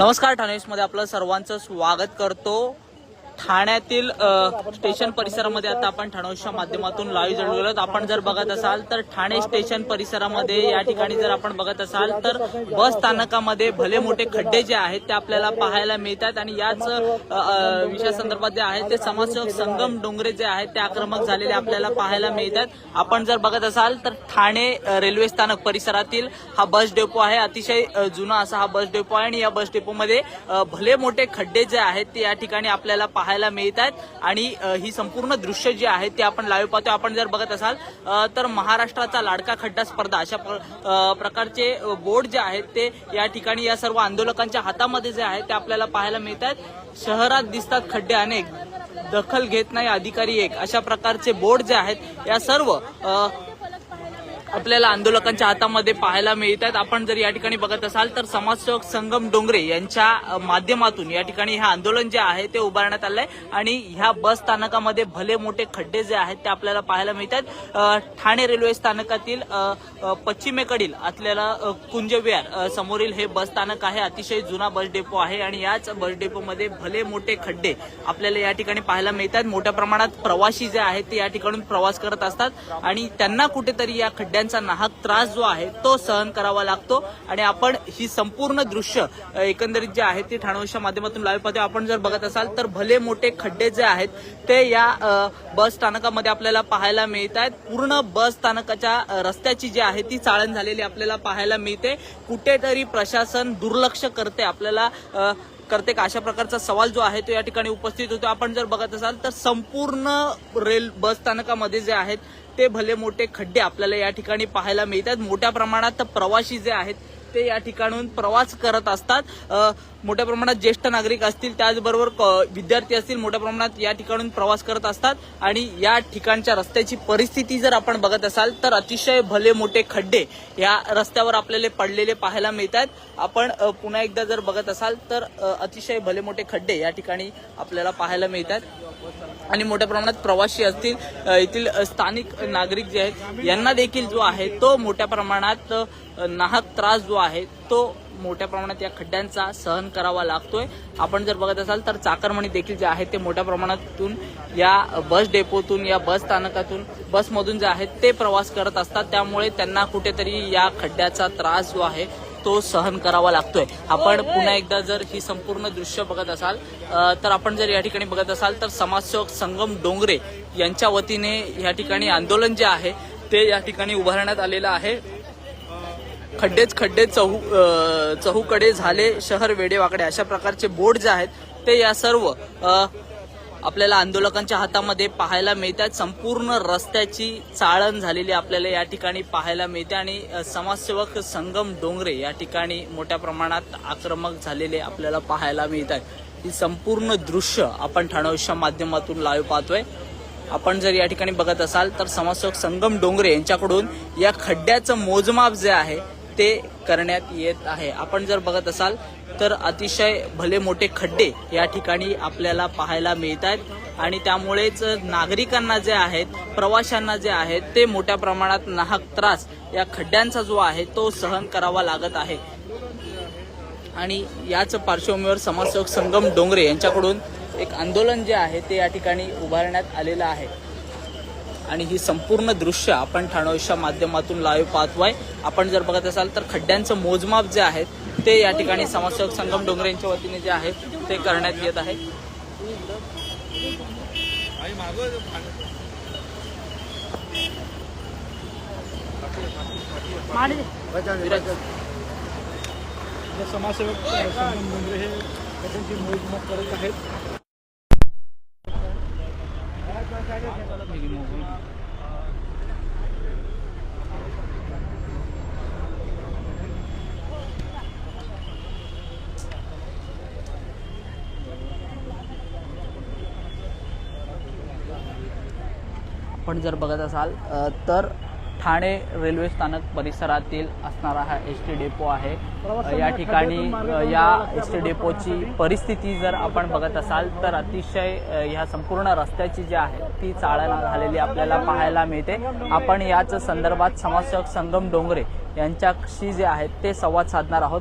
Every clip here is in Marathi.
नमस्कार ठाणे मध्ये आपलं सर्वांचं स्वागत करतो. ठाण्यातील स्टेशन परिसरामध्ये आता आपण ठाणोच्या माध्यमातून लाईव्ह जोडलो आपण जर बघत असाल तर ठाणे स्टेशन परिसरामध्ये या ठिकाणी जर आपण बघत असाल तर बस स्थानकामध्ये भले मोठे खड्डे जे आहेत ते आपल्याला पाहायला मिळतात आणि याच विषयासंदर्भात जे आहे ते समाजसेवक संगम डोंगरे जे आहेत ते आक्रमक झालेले आपल्याला पाहायला मिळतात. आपण जर बघत असाल तर ठाणे रेल्वे स्थानक परिसरातील हा बस डेपो आहे. अतिशय जुना असा हा बस डेपो आहे आणि या बस डेपोमध्ये भले मोठे खड्डे जे आहेत ते या ठिकाणी आपल्याला पाहायला पाहायला मिळत आहेत आणि ही संपूर्ण दृश्य जी आहेत ते आपण लाईव्ह पाहतो आपण जर बघत असाल तर महाराष्ट्राचा लाडका खड्डा स्पर्धा अशा प्र- प्रकारचे बोर्ड जे आहेत ते या ठिकाणी या सर्व आंदोलकांच्या हातामध्ये जे आहेत ते आपल्याला पाहायला मिळत आहेत शहरात दिसतात खड्डे अनेक. दखल घेत नाही अधिकारी एक. अशा प्रकारचे बोर्ड जे आहेत या सर्व आपल्याला आंदोलकांच्या हातामध्ये पाहायला मिळत आहेत आपण जर या ठिकाणी बघत असाल तर समाजसेवक संगम डोंगरे यांच्या माध्यमातून या ठिकाणी हे आंदोलन जे आहे ते उभारण्यात आलंय. आणि ह्या बस स्थानकामध्ये भले मोठे खड्डे जे आहेत ते आपल्याला पाहायला मिळतात ठाणे रेल्वे स्थानकातील पश्चिमेकडील आपल्याला कुंजविहार समोरील हे बस स्थानक आहे. अतिशय जुना बस डेपो आहे आणि याच बस डेपोमध्ये भले मोठे खड्डे आपल्याला या ठिकाणी पाहायला मिळतात मोठ्या प्रमाणात प्रवासी जे आहेत ते या ठिकाणून प्रवास करत असतात. आणि त्यांना कुठेतरी या खड्ड्यांचा नाहक त्रास जो आहे तो सहन करावा लागतो आणि आपण ही संपूर्ण दृश्य एकंदरीत जे आहे ते ठाणवच्या माध्यमातून लाईव्ह पाहतो आपण जर बघत असाल तर भले मोठे खड्डे जे आहेत ते या बस स्थानकामध्ये आपल्याला पाहायला मिळत आहेत. पूर्ण बस स्थानकाच्या रस्त्याची जी आहे ती चाळण झालेली आपल्याला पाहायला मिळते. कुठेतरी प्रशासन दुर्लक्ष करते आपल्याला करते का? अशा प्रकारचा सवाल जो आहे तो या ठिकाणी उपस्थित होतो. आपण जर बघत असाल तर संपूर्ण रेल बस स्थानकामध्ये जे आहेत ते भले मोठे खड्डे आपल्याला या ठिकाणी पाहायला मिळतात. मोठ्या प्रमाणात प्रवासी जे आहेत ते या ठिकाणून प्रवास करत असतात. मोठ्या प्रमाणात ज्येष्ठ नागरिक असतील त्याचबरोबर क- विद्यार्थी असतील मोठ्या प्रमाणात या ठिकाणून प्रवास करत असतात. आणि या ठिकाणच्या रस्त्याची परिस्थिती जर आपण बघत असाल तर अतिशय भले मोठे खड्डे या रस्त्यावर आपल्याला पडलेले पाहायला मिळतात. आपण पुन्हा एकदा जर बघत असाल तर अतिशय भले मोठे खड्डे या ठिकाणी आपल्याला पाहायला मिळतात. आणि मोठ्या प्रमाणात प्रवासी असतील येथील स्थानिक नागरिक जे आहेत यांना देखील जो आहे तो मोठ्या प्रमाणात नाहक त्रास जो आहे तो मोठ्या प्रमाणात या खड्ड्यांचा सहन करावा लागतोय. आपण जर बघत असाल तर चाकरमणी देखील जे आहे ते मोठ्या प्रमाणातून या बस डेपोतून या बस स्थानकातून बसमधून जे आहेत ते प्रवास करत असतात. त्यामुळे त्यांना कुठेतरी या खड्ड्याचा त्रास जो आहे तो सहन करावा लागतोय. आपण पुन्हा एकदा जर ही संपूर्ण दृश्य बघत असाल तर आपण जर या ठिकाणी बघत असाल तर समाजसेवक संगम डोंगरे यांच्या वतीने या ठिकाणी आंदोलन जे आहे ते या ठिकाणी उभारण्यात आलेलं आहे. खड्डेच खड्डे चहू चहूकडे झाले शहर वेडेवाकडे. अशा प्रकारचे बोर्ड जे आहेत ते या सर्व आपल्याला आंदोलकांच्या हातामध्ये पाहायला मिळतात. संपूर्ण रस्त्याची चाळण झालेली आपल्याला या ठिकाणी पाहायला मिळते आणि समाजसेवक संगम डोंगरे या ठिकाणी मोठ्या प्रमाणात आक्रमक झालेले आपल्याला पाहायला मिळतात. ही संपूर्ण दृश्य आपण ठाणोच्या माध्यमातून लाईव्ह पाहतोय. आपण जर या ठिकाणी बघत असाल तर समाजसेवक संगम डोंगरे यांच्याकडून या खड्ड्याचं मोजमाप जे आहे ते करण्यात येत आहे. आपण जर बघत असाल तर अतिशय भले मोठे खड्डे या ठिकाणी आपल्याला पाहायला मिळत आहेत आणि त्यामुळेच नागरिकांना जे आहेत प्रवाशांना जे आहेत ते मोठ्या प्रमाणात नाहक त्रास या खड्ड्यांचा जो आहे तो सहन करावा लागत आहे. आणि याच पार्श्वभूमीवर समाजसेवक संगम डोंगरे यांच्याकडून एक आंदोलन जे आहे ते या ठिकाणी उभारण्यात आलेलं आहे. आणि ही संपूर्ण दृश्य आपण ठाणोच्या माध्यमातून लाईव्ह पाहतोय. आपण जर बघत असाल तर खड्ड्यांचं मोजमाप जे आहे ते या ठिकाणी समाजसेवक संगम डोंगरेंच्या वतीने जे आहे ते करण्यात येत आहे. समाजसेवक संगम डोंगरे हे त्याची मोजमाप करत आहेत. आपण जर बघत असाल तर ठाणे रेल्वे स्थानक परिसरातील असणारा हा एस टी डेपो आहे. या ठिकाणी या एस टी डेपोची परिस्थिती जर आपण बघत असाल तर अतिशय ह्या संपूर्ण रस्त्याची जी आहे ती चाळण झालेली आपल्याला पाहायला मिळते. आपण याच संदर्भात समाजसेवक संगम डोंगरे यांच्याशी जे आहेत ते संवाद साधणार आहोत.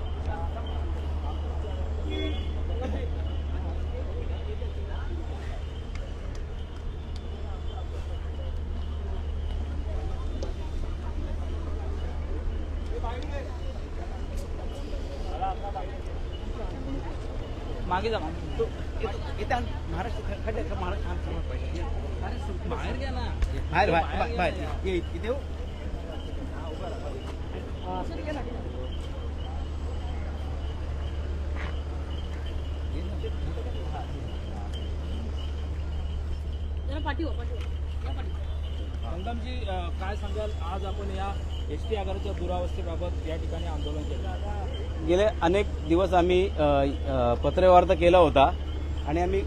मागे जा मागे. तो इथं- इथं महाराष्ट्र खड्डे महाराष्ट्र पाहिजे. बाहेर घ्या ना. बाहेर बाहेर बाहेर ये इथे हो. संगमजी काय सांगाल? आज आपण या एस टी आगाराच्या दुरावस्थेबाबत या ठिकाणी आंदोलन केलं. गेले अनेक दिवस आम्ही अ, पत्रव्यवहार केला होता आणि आम्ही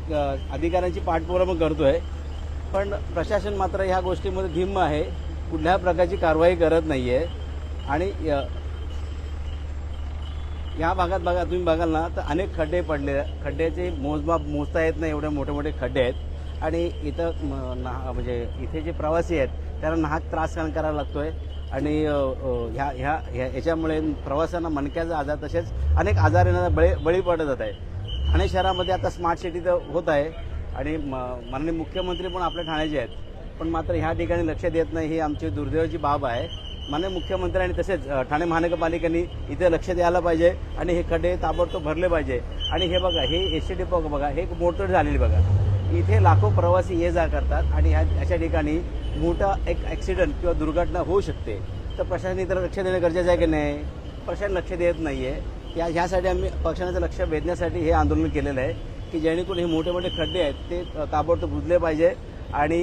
अधिकाऱ्यांची पाठपुरावा करतोय. पण प्रशासन मात्र ह्या गोष्टीमध्ये धिम्म आहे. कुठल्या प्रकारची कारवाई करत नाही आहे आणि या भागात बघा तुम्ही बघाल ना तर अनेक खड्डे पडले. खड्ड्याचे मोजमाप मोजता येत नाही एवढे मोठे मोठे खड्डे आहेत. आणि इथं ना- म्हणजे इथे जे प्रवासी आहेत त्यांना नाहक त्रास सहन करायला लागतोय. आणि ह्या ह्या ह्या- याच्यामुळे प्रवाशांना मणक्याचा आजार तसेच अनेक आजार येण्याचा बळी बळी पडत जात आहे. ठाणे शहरामध्ये आता स्मार्ट सिटी तर होत आहे. आणि म- माननीय मुख्यमंत्री पण आपल्या ठाण्याचे आहेत. पण मात्र ह्या ठिकाणी लक्ष देत नाही ही आमची दुर्दैवाची बाब आहे. माननीय मुख्यमंत्र्यांनी तसेच ठाणे महानगरपालिकेने इथे लक्ष द्यायला पाहिजे. आणि हे खड्डे ताबडतोब भरले पाहिजे. आणि हे बघा हे एस टी डिपो बघा हे एक मोटर झालेली बघा. इथे लाखो प्रवासी ये जा करतात. आणि ह्या अशा ठिकाणी मोठा एक ॲक्सिडेंट किंवा दुर्घटना होऊ शकते. तर प्रशासनाने तर लक्ष देणं गरजेचं आहे की नाही? प्रशासन लक्ष देत नाही आहे या ह्यासाठी आम्ही पक्षाचं लक्ष वेधण्यासाठी हे आंदोलन केलेलं आहे की जेणेकरून हे मोठे मोठे खड्डे आहेत ते ताबडतोब बुजले पाहिजे आणि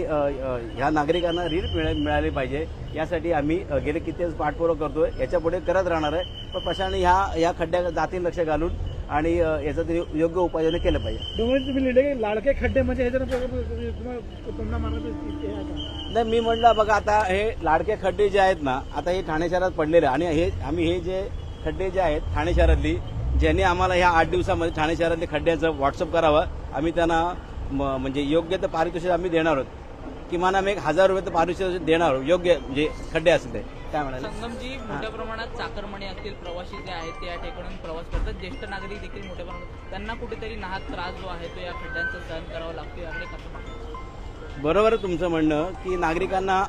ह्या नागरिकांना रील मिळा मिळाली पाहिजे. यासाठी आम्ही गेले किती पाठपुरावा करतोय याच्यापुढे करत राहणार आहे. पण प्रशासनाने ह्या या खड्ड्या जातीने लक्ष घालून आणि याचं तरी योग्य उपाययोजना केलं पाहिजे. तुम्ही लिहिले लाडके खड्डे म्हणजे हे जर नाही मी म्हटलं बघा आता हे लाडके खड्डे जे आहेत ना आता हे ठाणे शहरात पडलेले. आणि हे आम्ही हे जे खड्डे जे आहेत ठाणे शहरातली ज्यांनी आम्हाला ह्या आठ दिवसामध्ये ठाणे शहरातले खड्ड्याचं व्हॉट्सअप करावं आम्ही त्यांना म्हणजे योग्य ते पारितोषिक आम्ही देणार आहोत. किमान आम्ही एक हजार रुपये तर पारितोषिक देणार आहोत योग्य म्हणजे खड्डे असतील ते. काय म्हणाले. संगमजी मोठ्या प्रमाणात चाकरमाने असतील प्रवासी जे आहेत ते या ठिकाणून प्रवास करतात. ज्येष्ठ नागरिक देखील मोठ्या प्रमाणात त्यांना कुठेतरी नाहक त्रास जो आहे तो या खड्ड्यांचा सहन करावा लागतो याकडे कसं? बरोबर आहे तुमचं म्हणणं की नागरिकांना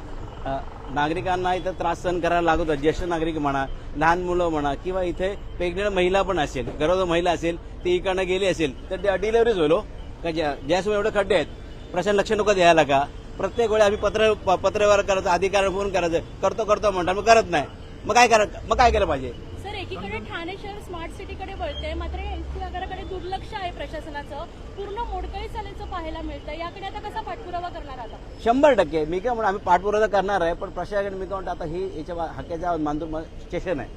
नागरिकांना इथं त्रास सहन करायला लागत ज्येष्ठ नागरिक म्हणा लहान मुलं म्हणा किंवा इथे प्रेग्नेंट महिला पण असेल गरोदर महिला असेल ती इकडनं गेली असेल तर ते डिलेवरीच होईल हो. का ज्या ज्यासमोर एवढे खड्डे आहेत. प्रशासन लक्ष नको द्यायला का? प्रत्येक वेळी आम्ही पत्र प- पत्रव्यवहार करायचं अधिकाऱ्यांना फोन करायचं करतो करतो म्हणतात मग करत नाही. मग काय करा मग काय केलं पाहिजे? एकीकडे ठाणे शहर स्मार्ट सिटीकडे वळते मात्र एसटी आगाराकडे दुर्लक्ष आहे प्रशासनाचं. पूर्ण मोडकळी चालायचं पाहायला मिळतं याकडे आता कसा पाठपुरावा करणार आता? शंभर टक्के. मी काय म्हणून आम्ही पाठपुरावा करणार आहे पण प्रशासन मी काय म्हणतो आता ही याच्या बा- हाक्याच्या मांदूर स्टेशन आहे.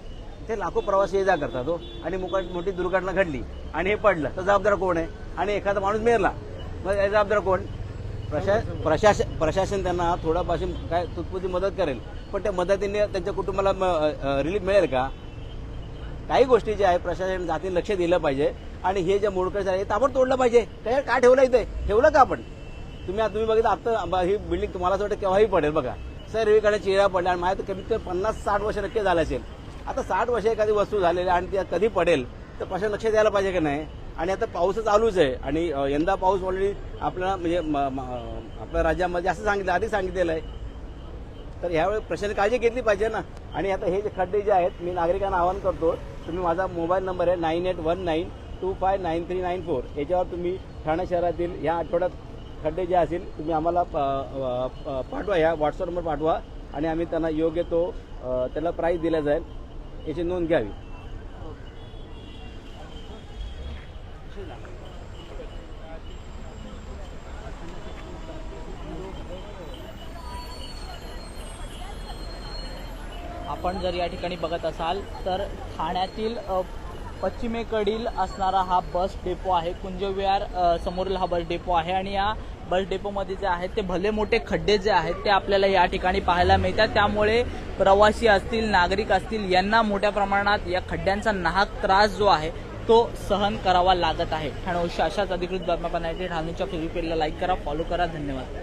ते लाखो प्रवासी ये जा करतात हो. आणि मोठी दुर्घटना घडली आणि हे पडलं तर जबाबदार कोण आहे? आणि एखादा माणूस मेरला मग जबाबदार कोण? प्रशा प्रशासन प्रशासन त्यांना थोडापासून काय तुतपुती मदत करेल. पण त्या मदतीने त्यांच्या कुटुंबाला रिलीफ मिळेल का? काही गोष्टी ज्या आहेत प्रशासन जातीने लक्ष दिलं पाहिजे. आणि हे जे मोडकं आहे ते ताबड तोडलं पाहिजे. काय का ठेवलं इथे? ठेवलं का आपण? तुम्ही आता तुम्ही बघितलं आता ही बिल्डिंग तुम्हाला असं वाटतं केव्हाही पडेल बघा. सर्वीकडे चिरा पडल्या आणि माझ्या कमीत कमी पन्नास साठ वर्ष नक्की झालं असेल. आता साठ वर्ष एखादी वस्तू झालेली आहे आणि ती कधी पडेल? तर प्रशासन लक्ष द्यायला पाहिजे की नाही? आणि आता पाऊस चालूच आहे. आणि यंदा पाऊस ऑलरेडी आपल्याला म्हणजे आपल्या राज्यामध्ये असं सांगितलं आधी सांगितलेलं आहे. तर यावेळी प्रशासनाने काळजी घेतली पाहिजे ना. आणि आता हे जे खड्डे जे आहेत मी नागरिकांना आवाहन करतो तुम्ही माझा मोबाईल नंबर आहे nine eight one nine two five nine three nine four. याच्यावर तुम्ही ठाणे शहरातील या आठवड्यात खड्डे जे असतील तुम्ही आम्हाला पाठवा ह्या व्हॉट्सअप नंबर पाठवा. आणि आम्ही त्यांना योग्य तो त्याला प्राईज दिला जाईल. याची नोंद घ्यावी. आपण जर या ठिकाणी बघत असाल तर ठाण्यातील पश्चिमेकडील असणारा हा बस डेपो आहे. कुंजविहार समोरील हा बस डेपो आहे. आणि या बस डेपोमध्ये जे आहेत ते भले मोठे खड्डे जे आहेत ते आपल्याला या ठिकाणी पाहायला मिळतात. त्यामुळे प्रवासी असतील नागरिक असतील यांना मोठ्या प्रमाणात या खड्ड्यांचा नाहक त्रास जो आहे तो सहन करावा लागत आहे. ठाणे अशाच अधिकृत बातम्या पाहण्यासाठी ठाणेच्या फेसबुक पेजला लाईक करा फॉलो करा. धन्यवाद.